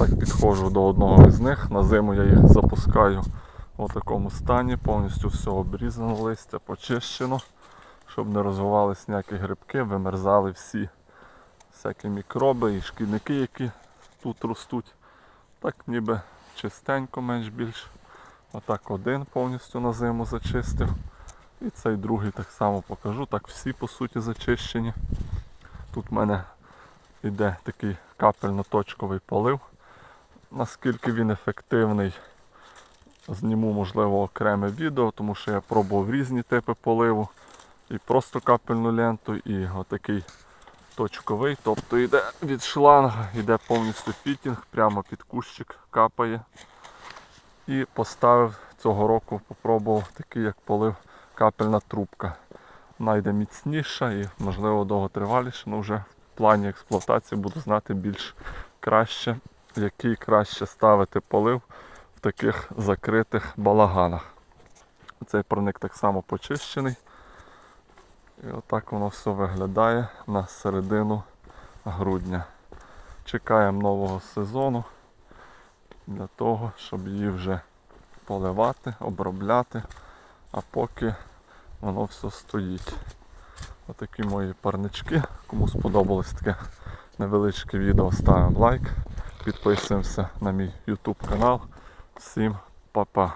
Так підходжу до одного із них. На зиму я їх запускаю в такому стані, повністю все обрізано, листя почищено, щоб не розвивались ніякі грибки, вимерзали всі всякі мікроби і шкідники, які тут ростуть. Так ніби чистенько менш більш. Отак один повністю на зиму зачистив. І цей другий так само покажу. Так всі по суті зачищені. Тут в мене йде такий капельно-точковий полив. Наскільки він ефективний, зніму можливо окреме відео, тому що я пробував різні типи поливу. І просто капельну ленту, і отакий точковий. Тобто йде від шланга, йде повністю фітінг, прямо під кущик капає. І поставив цього року, попробував такий, як полив капельна трубка. Вона міцніша і, можливо, довготриваліша, але вже в плані експлуатації буду знати більш краще, який краще ставити полив в таких закритих балаганах. Цей проник так само почищений. І отак воно все виглядає на середину грудня. Чекаємо нового сезону для того, щоб її вже поливати, обробляти, а поки воно все стоїть. Отакі мої парнички. Кому сподобалось таке невеличке відео, ставимо лайк, підписуємося на мій YouTube канал. Всім па-па!